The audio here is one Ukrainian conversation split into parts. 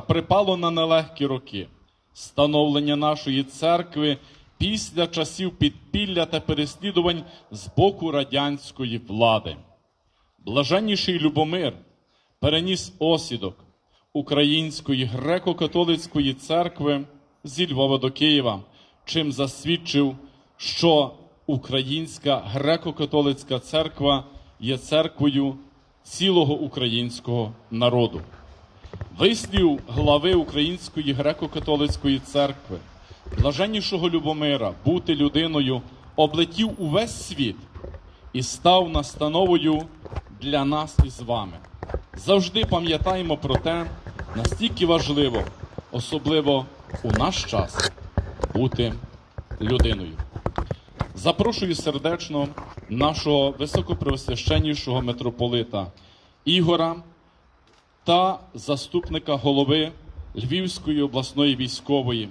припало на нелегкі роки. Становлення нашої церкви після часів підпілля та переслідувань з боку радянської влади. Блаженніший Любомир переніс осідок Української греко-католицької церкви зі Львова до Києва, чим засвідчив, що Українська греко-католицька церква є церквою цілого українського народу. Вислів глави Української греко-католицької церкви, блаженнішого Любомира, бути людиною, облетів увесь світ і став настановою для нас із вами. Завжди пам'ятаємо про те, настільки важливо, особливо у наш час, бути людиною. Запрошую сердечно нашого високопревосвященнішого митрополита Ігора та заступника голови Львівської обласної військової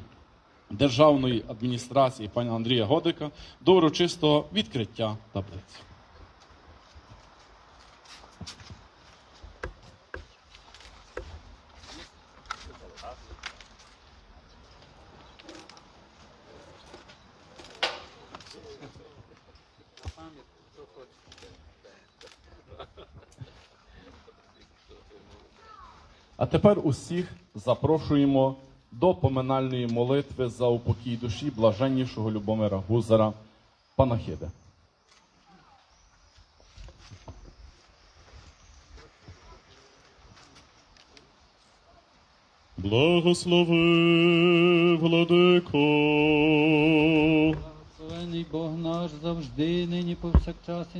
державної адміністрації пана Андрія Годика до урочистого відкриття таблиці. А тепер усіх запрошуємо до поминальної молитви за упокій душі блаженнішого Любомира Гузара Панахиди. Благослови, владико. Благословений Бог наш завжди, нині повсякчас і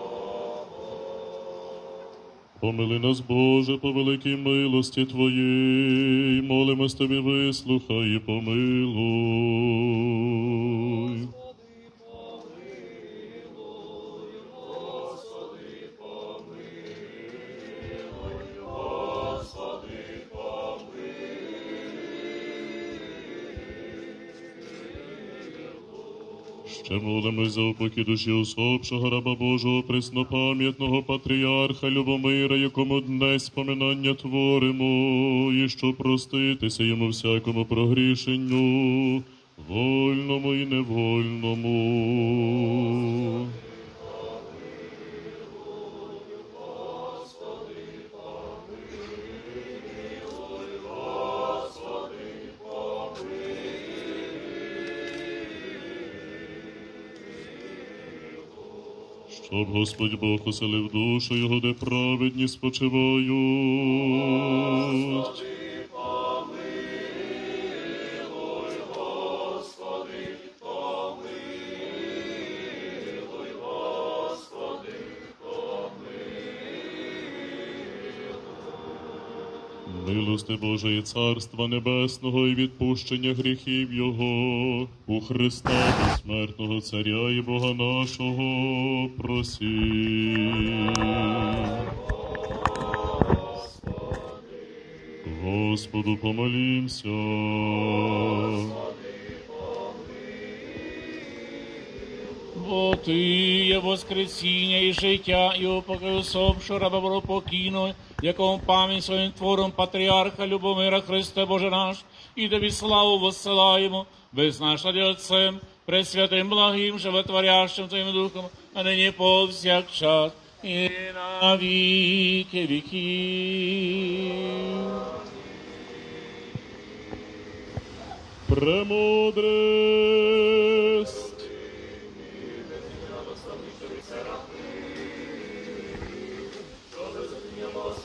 Помили нас, Боже, по великій милості Твоїй, молимось Тобі, вислухай і помилуй. Ще молимось за упокій душі усопшого раба Божого, преснопам'ятного патріарха Любомира, якому днес споминання творимо, і що проститися йому всякому прогрішенню, вольному і невольному. Щоб Господь Бог оселив душу його, де праведні спочивають. Милости Божої Царства Небесного і відпущення гріхів Його у Христа безсмертного Царя і Бога нашого просім. Господу помолімся. Бо ти є воскресіння і життя, і упокою раба покійно, якому пам'ять своїм твором патріарха Любомира Христе Боже наш, і тобі славу воссилаємо, визначені Отцем, пресвятим благим, животворящим Твоїм Духом, а нині повсякчас і на віки віків.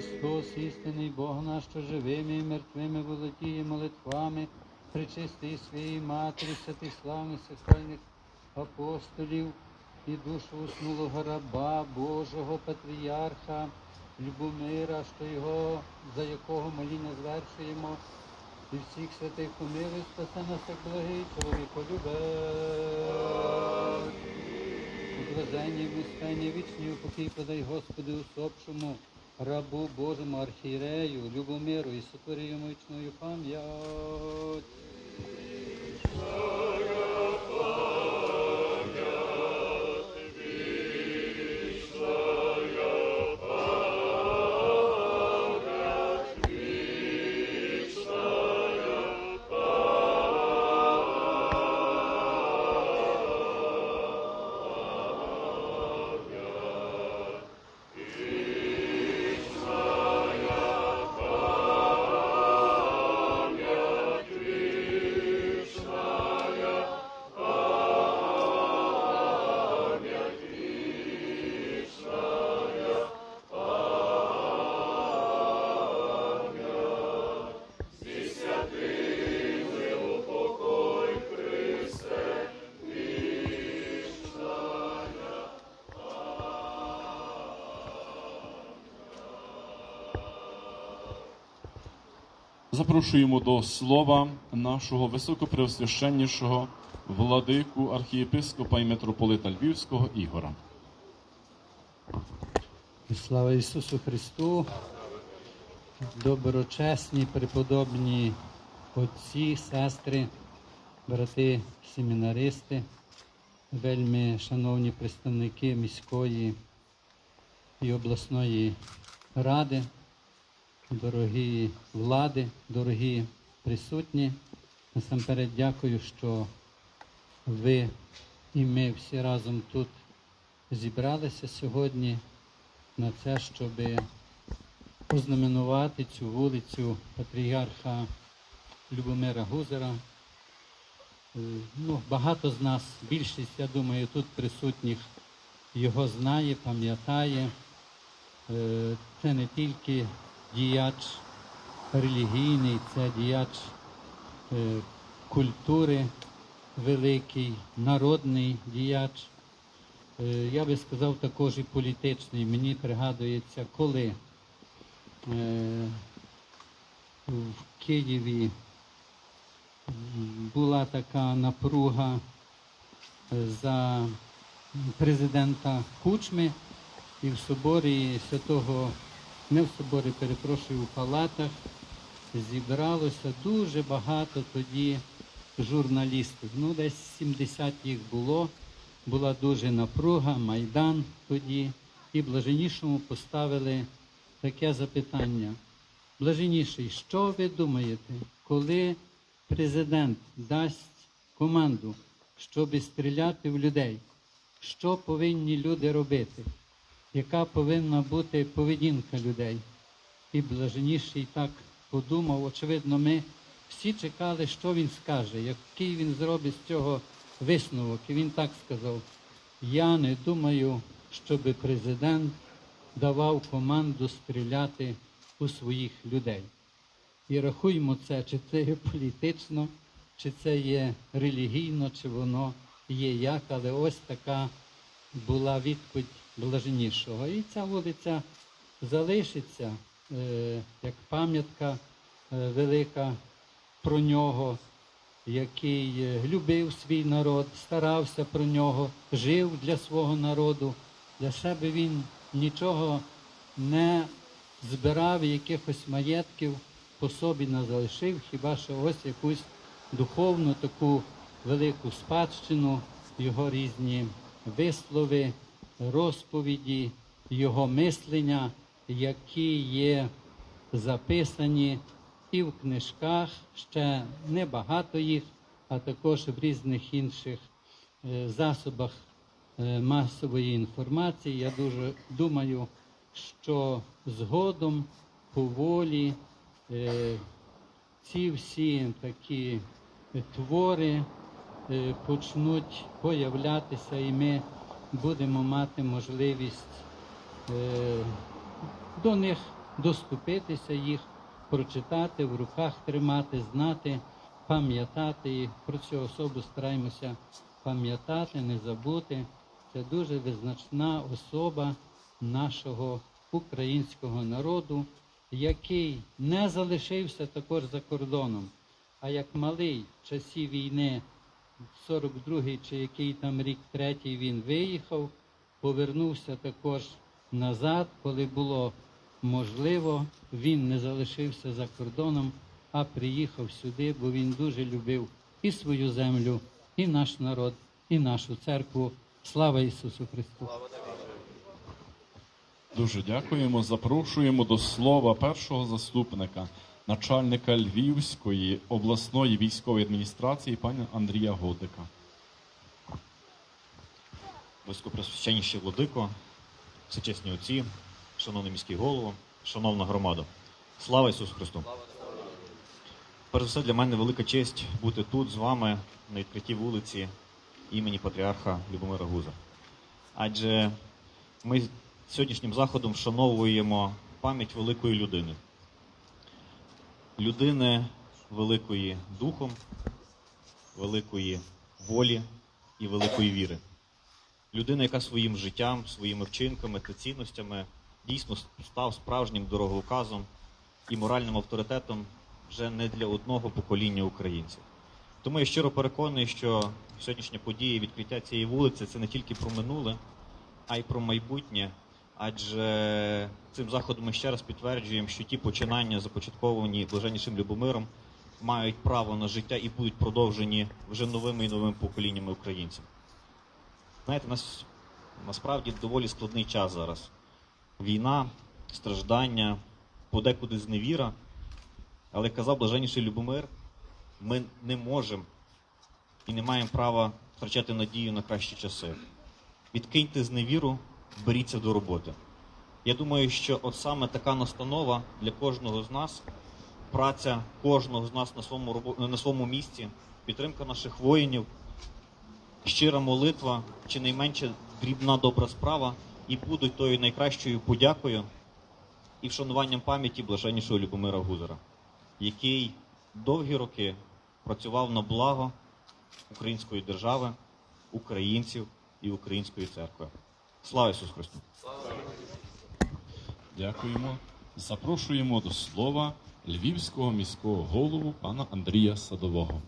Христос, істинний Бог наш, що живими і мертвими володіє молитвами, причистий своєї матері, святих славних сексуальних апостолів і душу уснулого раба Божого патріарха Любомира, що його, за якого моління звершуємо, і всіх святих помилуй, спаси нас, як благий чоловіко Блаженні в містенні вічні упокій подай Господи усопшому, рабу Божому архірею, Любомиру і сотвори йому пам'ять. Запрошуємо до слова нашого високопреосвященнішого владику архієпископа і митрополита Львівського Ігора. Слава Ісусу Христу! Доброчесні, преподобні отці, сестри, брати семінаристи, вельми шановні представники міської і обласної ради, дорогі влади, дорогі присутні. Насамперед дякую, що ви і ми всі разом тут зібралися сьогодні на це, щоб ознаменувати цю вулицю патріарха Любомира Гузера. Ну, багато з нас, більшість, я думаю, тут присутніх його знає, пам'ятає. Е, Це не тільки діяч релігійний, це діяч е, культури великий, народний діяч. Е, Я би сказав також і політичний. Мені пригадується, коли е, в Києві була така напруга е, за президента Кучми і в соборі святого, не в соборі, перепрошую, у палатах зібралося дуже багато тоді журналістів. Ну, десь 70 їх було. Була дуже напруга, Майдан тоді. І блаженнішому поставили таке запитання. Блаженніший, що ви думаєте, коли президент дасть команду, щоб стріляти в людей? Що повинні люди робити? Яка повинна бути поведінка людей? І блаженіший так подумав. Очевидно, ми всі чекали, що він скаже, який він зробить з цього висновок. І він так сказав: я не думаю, щоб президент давав команду стріляти у своїх людей. І рахуємо це, чи це є політично, чи це є релігійно, чи воно є як, але ось така була відповідь блаженнішого. І ця вулиця залишиться е, як пам'ятка е, велика про нього, який е, любив свій народ, старався про нього, жив для свого народу. Для себе він нічого не збирав, якихось маєтків по собі не залишив, хіба що ось якусь духовну таку велику спадщину, його різні вислови, розповіді, його мислення, які є записані і в книжках, ще небагато їх, а також в різних інших е, засобах е, масової інформації. Я дуже думаю, що згодом поволі е, ці всі такі твори почнуть появлятися, і ми будемо мати можливість е, до них доступитися, їх прочитати, в руках тримати, знати, пам'ятати. І про цю особу стараємося пам'ятати, не забути. Це дуже визначна особа нашого українського народу, який не залишився також за кордоном, а як малий в часі війни, 42-й чи який там рік третій він виїхав, повернувся також назад, коли було можливо, він не залишився за кордоном, а приїхав сюди, бо він дуже любив і свою землю, і наш народ, і нашу церкву. Слава Ісусу Христу! Дуже дякуємо. Запрошуємо до слова першого заступника, начальника Львівської обласної військової адміністрації пана Андрія Годика. Високопресвященніші владико, всечесні отці, шановний міський голово, шановна громада. Слава Ісусу Христу! Перш за все, для мене велика честь бути тут з вами на відкритій вулиці імені Патріарха Любомира Гуза. Адже ми сьогоднішнім заходом вшановуємо пам'ять великої людини. Людини великої духом, великої волі і великої віри людина, яка своїм життям, своїми вчинками та цінностями дійсно став справжнім дороговказом і моральним авторитетом вже не для одного покоління українців. Тому я щиро переконаний, що сьогоднішня подія відкриття цієї вулиці це не тільки про минуле, а й про майбутнє. Адже цим заходом ми ще раз підтверджуємо, що ті починання, започатковані блаженнішим Любомиром, мають право на життя і будуть продовжені вже новими і новими поколіннями українців. Знаєте, нас насправді доволі складний час зараз. Війна, страждання, подекуди зневіра. Але казав блаженніший Любомир, ми не можемо і не маємо права втрачати надію на кращі часи. Відкиньте зневіру, беріться до роботи. Я думаю, що от саме така настанова для кожного з нас, праця кожного з нас на своєму, на своєму місці, підтримка наших воїнів, щира молитва чи найменше дрібна добра справа і будуть тою найкращою подякою і вшануванням пам'яті блаженнішого Любомира Гузера, який довгі роки працював на благо української держави, українців і української церкви. Слава Ісусу Христу! Дякуємо. Запрошуємо до слова Львівського міського голову пана Андрія Садового.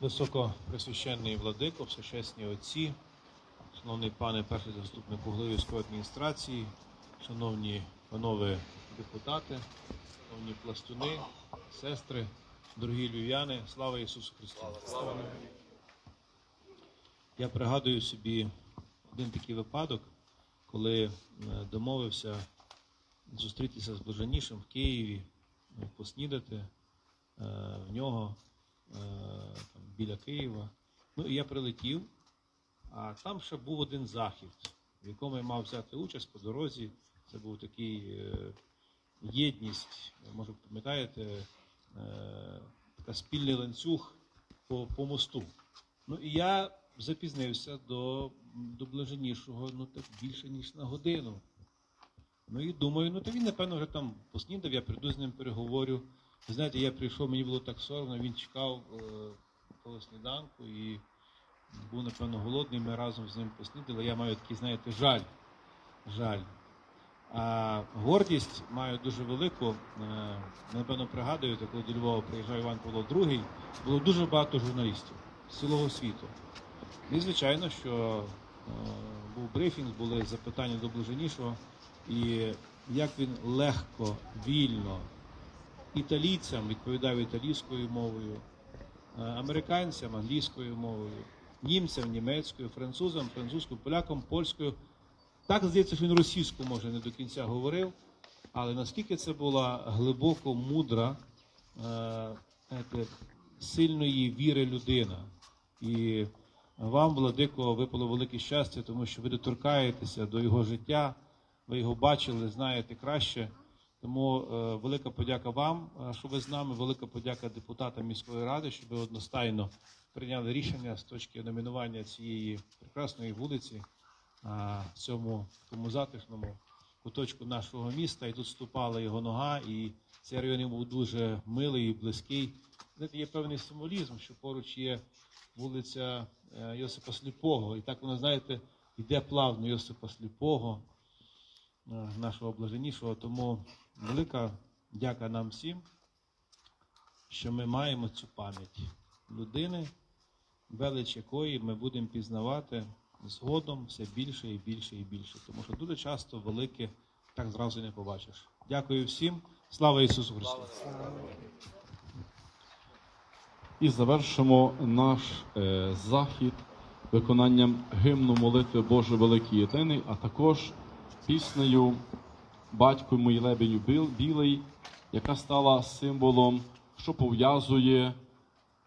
Високопресвященний владико, всечесні отці, шановний пане перший заступник голови військової адміністрації, шановні панове депутати, шановні пластуни, сестри, дорогі львів'яни, слава Ісусу Христу! Я пригадую собі один такий випадок, коли е, домовився зустрітися з блаженнішим в Києві, е, поснідати е, в нього там, біля Києва. Ну і я прилетів, а там ще був один захід, в якому я мав взяти участь по дорозі. Це був такий єдність, може пам'ятаєте, така спільний ланцюг по, по мосту. Ну і я запізнився до, до блаженнішого, ну так більше ніж на годину. Ну і думаю, ну то він, напевно, вже там поснідав, я прийду з ним переговорю. Знаєте, я прийшов, мені було так соромно, він чекав е, того сніданку і був, напевно, голодний. Ми разом з ним поснідали. Я маю такий, знаєте, жаль. Жаль. А гордість маю дуже велику. Е, Напевно, пригадуєте, коли до Львова приїжджав Іван Павло II, було дуже багато журналістів з цілого світу. І, звичайно, що е, був брифінг, були запитання до блаженнішого, і як він легко, вільно італійцям відповідав італійською мовою, е, американцям англійською мовою, німцям німецькою, французам, французькою, полякам, польською. Так здається, що він російську може не до кінця говорив, але наскільки це була глибоко мудра, е, знаєте, сильної віри людина. І вам, Владико, випало велике щастя, тому що ви доторкаєтеся до його життя, ви його бачили, знаєте краще. Тому е, велика подяка вам, е, що ви з нами, велика подяка депутатам міської ради, що ви одностайно прийняли рішення з точки номінування цієї прекрасної вулиці а, в цьому такому затишному куточку нашого міста. І тут ступала його нога, і цей район був дуже милий і близький. Знаєте, є певний символізм, що поруч є вулиця е, Йосипа Сліпого. І так воно, знаєте, йде плавно Йосипа Сліпого, е, нашого блаженнішого. Тому велика дяка нам всім, що ми маємо цю пам'ять людини, велич якої ми будемо пізнавати згодом все більше і більше і більше. Тому що дуже часто велике так зразу не побачиш. Дякую всім. Слава Ісусу Христу! І завершимо наш е, захід виконанням гімну молитви Боже Великий Єдиний, а також піснею Батько мій лебеню білий, яка стала символом, що пов'язує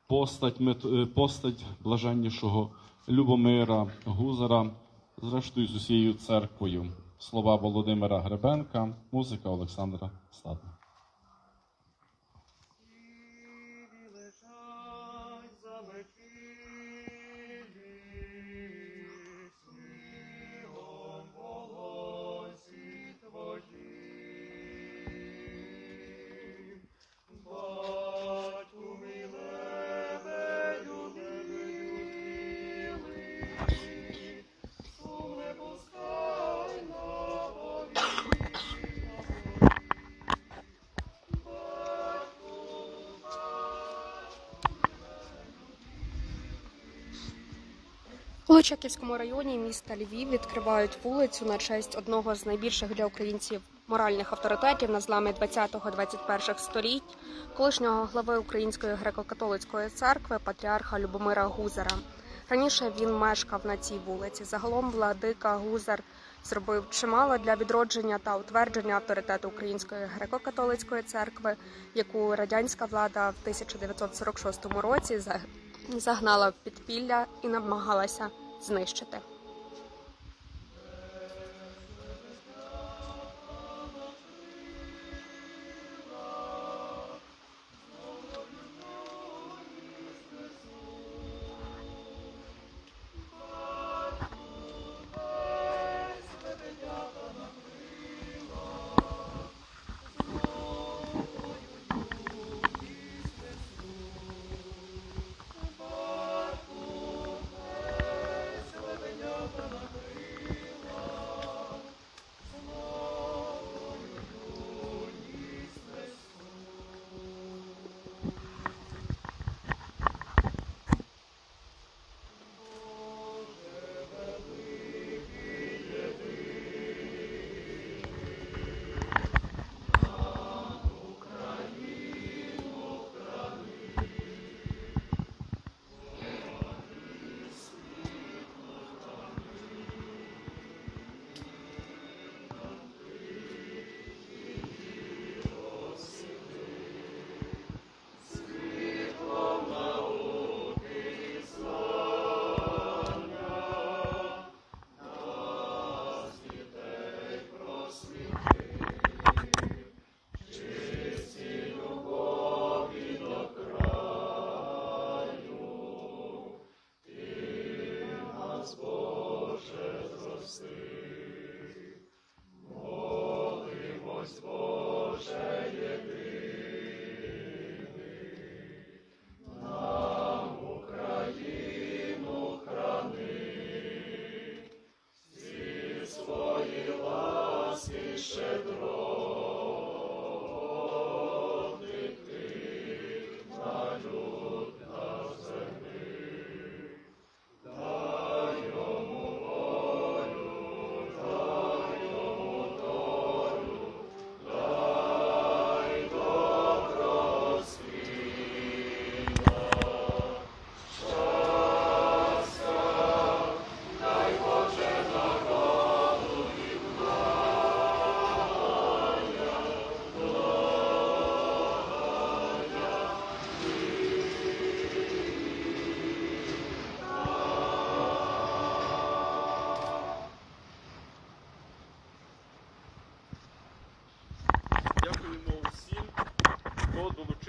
постать, е, постать блаженнішого Любомира Гузара, зрештою з усією церквою. Слова Володимира Гребенка, музика Олександра Стадна. Личаківському районі міста Львів відкривають вулицю на честь одного з найбільших для українців моральних авторитетів на зламі 20-21 століть, колишнього глави Української греко-католицької церкви патріарха Любомира Гузара. Раніше він мешкав на цій вулиці. Загалом владика Гузар зробив чимало для відродження та утвердження авторитету Української греко-католицької церкви, яку радянська влада в 1946 році загнала в підпілля і намагалася знищити.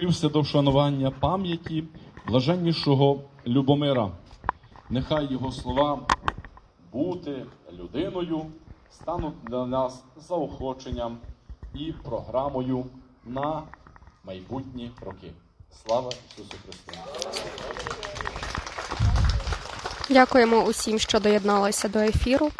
Долучився до вшанування пам'яті блаженнішого Любомира. Нехай його слова бути людиною стануть для нас заохоченням і програмою на майбутні роки. Слава Ісусу Христу! Дякуємо усім, що доєдналися до ефіру.